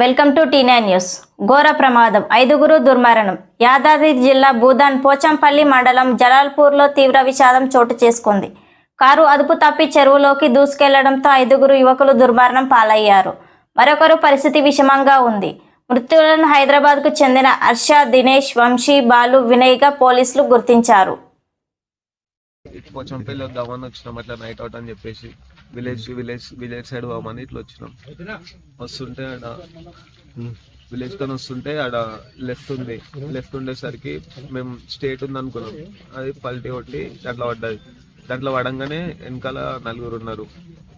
Welcome to Tina news. ఘోర ప్రమాదం. ఐదుగురు దుర్మరణం. యాదాద్రి జిల్లా భూదాన్ పోచంపల్లి మండలం జలాల్పూర్లో తీవ్ర విషాదం చోటు చేసుకుంది. కారు అదుపు తప్పి చెరువులోకి దూసుకెళ్ళడంతో ఐదుగురు యువకులు దుర్మరణం పాలయ్యారు. మరొకరు పరిస్థితి విషమంగా ఉంది. మృతులను హైదరాబాద్కు చెందిన హర్ష దినేష్ వంశీ బాలు వినయ్గా పోలీసులు గుర్తించారు. పోచంపల్లి వద్దామని వచ్చినాం అట్లా నైట్ అవుట్ అని చెప్పేసి విలేజ్ విలేజ్ విలేజ్ సైడ్ పోమని ఇట్లా వచ్చినాం. వస్తుంటే ఆడ విలేజ్తో వస్తుంటే ఆడ లెఫ్ట్ ఉంది. లెఫ్ట్ ఉండేసరికి మేము స్టేట్ ఉంది అనుకున్నాం. అది పల్టీ కొట్టి దాంట్లో పడ్డది. దాంట్లో పడంగానే వెనకాల నలుగురు ఉన్నారు.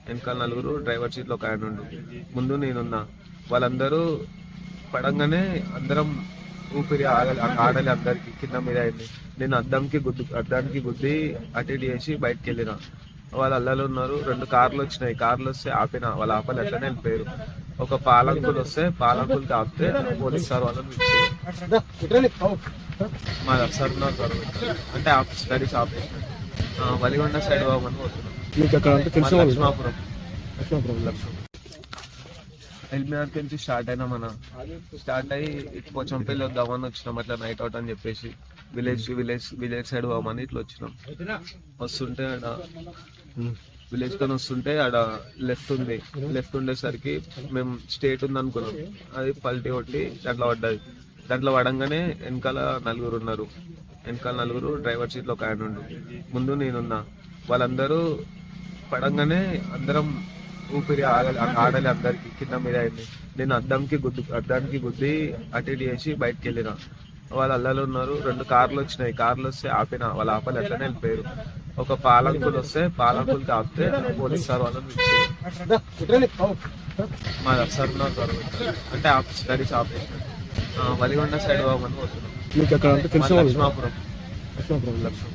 వెనకాల నలుగురు డ్రైవర్ సీట్లో ఒక ఆయన ఉండు. ముందు నేనున్నా వాళ్ళందరూ పడంగానే అందరం ఊపిరి ఆగలి ఆడాలి అందరికి. కింద మీద అయింది. నేను అద్దంకి గుద్దు అద్దానికి గుద్ది అటెండ్ చేసి బయటకు వెళ్ళిన. వాళ్ళు అల్లలు ఉన్నారు. రెండు కార్లు వచ్చినాయి. కార్లు వస్తే ఆపిన వాళ్ళు ఆపలు ఎట్లనే వెళ్ళిపోయారు. ఒక పాలంకులు వస్తే పాలంకులు ఆపితే పోలీస్ సార్ వాళ్ళని మా సార్ ఉన్నారు సార్ అంటే స్టడీస్ ఆపేసిన వలిగొండ సైడ్ పోమని పోతున్నాం. వాళ్ళు? లక్ష్మాపురం. లక్ష్మణపురం. లక్ష్మం ఎల్మినార్ నుంచి స్టార్ట్ అయినా మన స్టార్ట్ అయ్యి ఇటు పోచంపల్లి వద్దామని వచ్చినాం అట్లా నైట్ అవుట్ అని చెప్పేసి. విలేజ్ విలేజ్ విలేజ్ సైడ్ పోమని ఇట్లా వచ్చినాం. వస్తుంటే ఆడ విలేజ్తో వస్తుంటే ఆడ లెఫ్ట్ ఉంది. లెఫ్ట్ ఉండేసరికి మేము స్టేట్ ఉంది అనుకున్నాం. అది పల్టీ కొట్టి దాంట్లో పడ్డది. దాంట్లో పడంగానే వెనకాల నలుగురు ఉన్నారు. వెనకాల నలుగురు డ్రైవర్ సీట్లో ఒక ఆయన ఉండు. ముందు నేనున్నా. వాళ్ళందరూ పడంగానే అందరం ఊపిరి ఆడలి అందరికి కింద మీద అయింది. నేను అద్దంకి గుద్దు అద్దానికి గుద్ది అటు ఇటు చేసి బయటకు వెళ్ళిన వాళ్ళు అల్లలు ఉన్నారు రెండు కార్లు వచ్చినాయి. కార్లు వస్తే ఆపిన వాళ్ళ ఆపలు ఎట్లనే వెళ్ళిపోయారు. ఒక పాలంకులు వస్తే పాలంకులు ఆపితే పోలీస్ సార్ వాళ్ళని మా సార్ అంటే స్టడీస్ ఆపేసిన వలిగొండ సైడ్ పోమని పోతున్నాం. లక్ష్మాపురం. లక్ష్మణపురం. లక్ష్మం